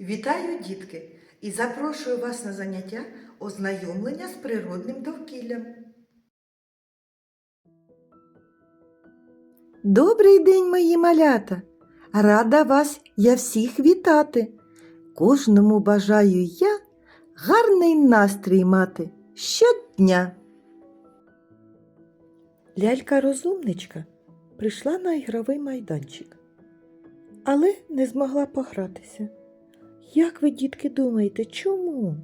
Вітаю, дітки, і запрошую вас на заняття ознайомлення з природним довкіллям. Добрий день, мої малята! Рада вас я всіх вітати. Кожному бажаю я гарний настрій мати щодня. Лялька-розумничка прийшла на ігровий майданчик, але не змогла погратися. Як ви, дітки, думаєте, чому?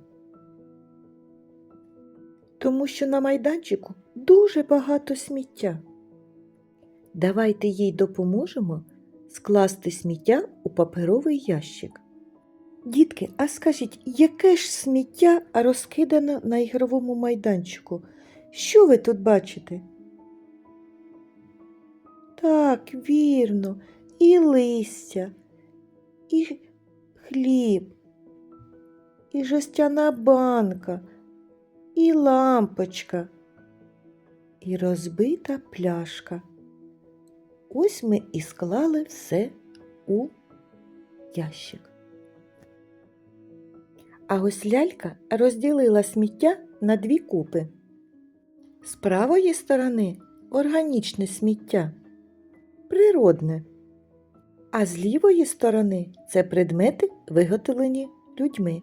Тому що на майданчику дуже багато сміття. Давайте їй допоможемо скласти сміття у паперовий ящик. Дітки, а скажіть, яке ж сміття розкидано на ігровому майданчику? Що ви тут бачите? Так, вірно, і листя, і хліб, і жестяна банка, і лампочка, і розбита пляшка. Ось ми і склали все у ящик. А ось лялька розділила сміття на дві купи. З правої сторони органічне сміття, природне, а з лівої сторони це предмети, виготовлені людьми.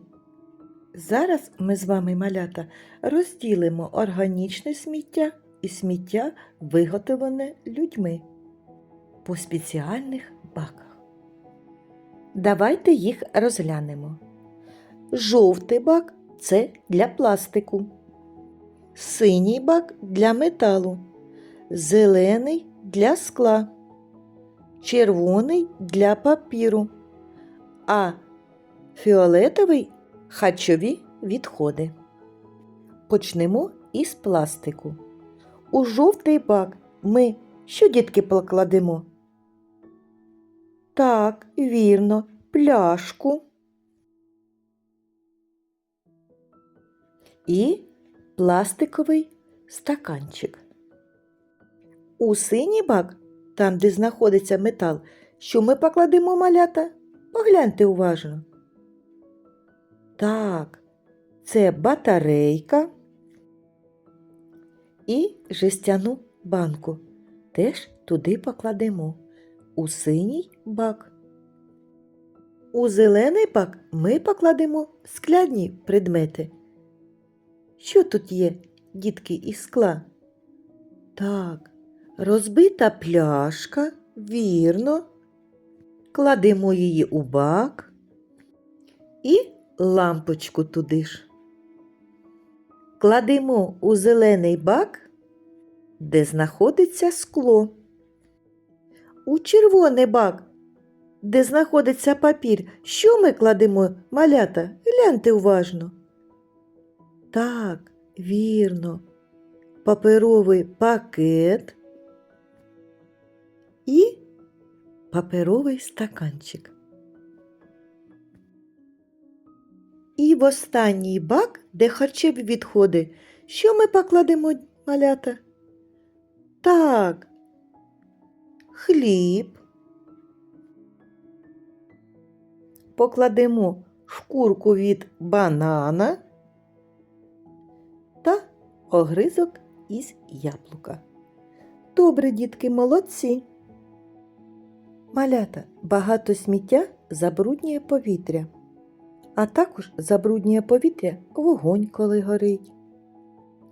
Зараз ми з вами, малята, розділимо органічне сміття і сміття, виготовлене людьми по спеціальних баках. Давайте їх розглянемо. Жовтий бак це для пластику, синій бак для металу, зелений для скла, червоний для папіру, а фіолетовий харчові відходи. Почнемо із пластику. У жовтий бак ми що дітки покладемо? Так, вірно, пляшку. І пластиковий стаканчик. У синій бак, там, де знаходиться метал, що ми покладемо малята? Погляньте уважно. Так, це батарейка і жестяну банку. Теж туди покладемо у синій бак. У зелений бак ми покладемо скляні предмети. Що тут є, дітки, із скла? Так, розбита пляшка, вірно. Кладемо її у бак і лампочку туди ж. Кладемо у зелений бак, де знаходиться скло. У червоний бак, де знаходиться папір, що ми кладемо малята? Гляньте уважно. Так, вірно, паперовий пакет і паперовий стаканчик. І в останній бак, де харчові відходи, що ми покладемо малята? Так, хліб. Покладемо шкурку від банана та огризок із яблука. Добре, дітки, молодці. Малята багато сміття забруднює повітря, а також забруднює повітря вогонь, коли горить,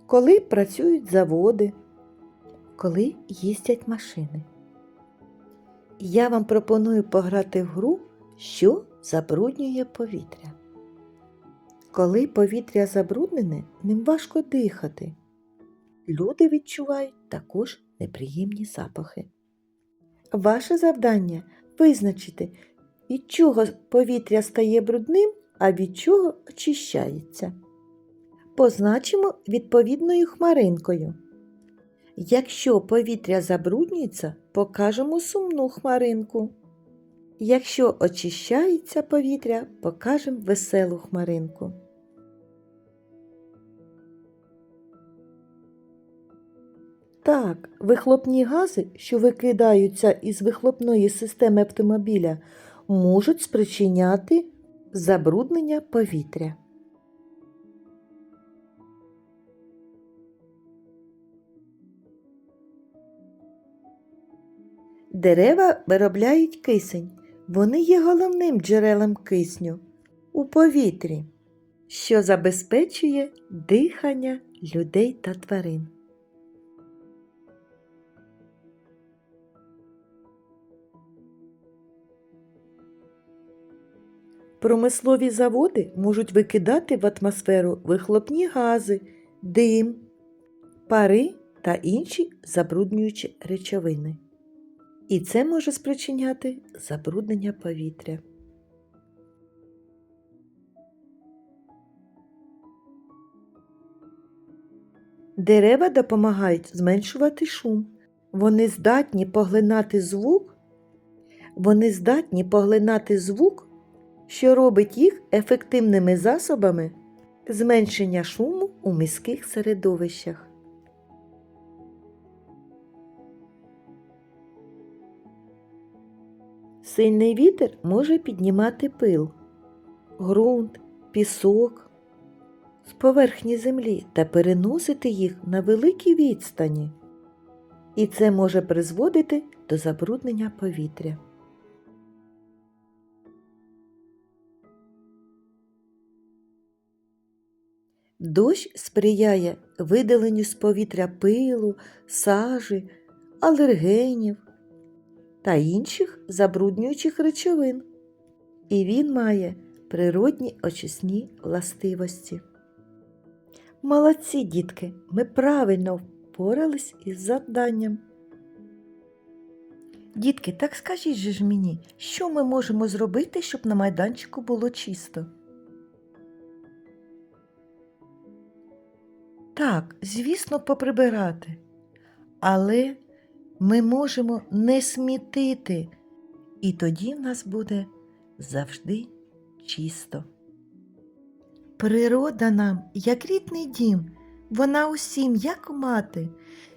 коли працюють заводи, коли їздять машини. Я вам пропоную пограти в гру, що забруднює повітря. Коли повітря забруднене, ним важко дихати. Люди відчувають також неприємні запахи. Ваше завдання визначити, від чого повітря стає брудним, а від чого очищається. Позначимо відповідною хмаринкою. Якщо повітря забруднюється, покажемо сумну хмаринку. Якщо очищається повітря, покажемо веселу хмаринку. Так, вихлопні гази, що викидаються із вихлопної системи автомобіля, можуть спричиняти Забруднення повітря. Дерева виробляють кисень. Вони є головним джерелом кисню у повітрі, що забезпечує дихання людей та тварин. Промислові заводи можуть викидати в атмосферу вихлопні гази, дим, пари та інші забруднюючі речовини. І це може спричиняти забруднення повітря. Дерева допомагають зменшувати шум. Вони здатні поглинати звук. Вони здатні поглинати звук, що робить їх ефективними засобами зменшення шуму у міських середовищах. Сильний вітер може піднімати пил, ґрунт, пісок з поверхні землі та переносити їх на великі відстані. І це може призводити до забруднення повітря. Дощ сприяє видаленню з повітря пилу, сажі, алергенів та інших забруднюючих речовин. І він має природні очисні властивості. Молодці, дітки, ми правильно впорались із завданням. Дітки, так скажіть же ж мені, що ми можемо зробити, щоб на майданчику було чисто? Так, звісно, поприбирати. Але ми можемо не смітити, і тоді в нас буде завжди чисто. Природа нам, як рідний дім, вона усім, як мати,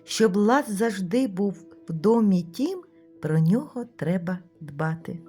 щоб лад завжди був в домі тім, про нього треба дбати.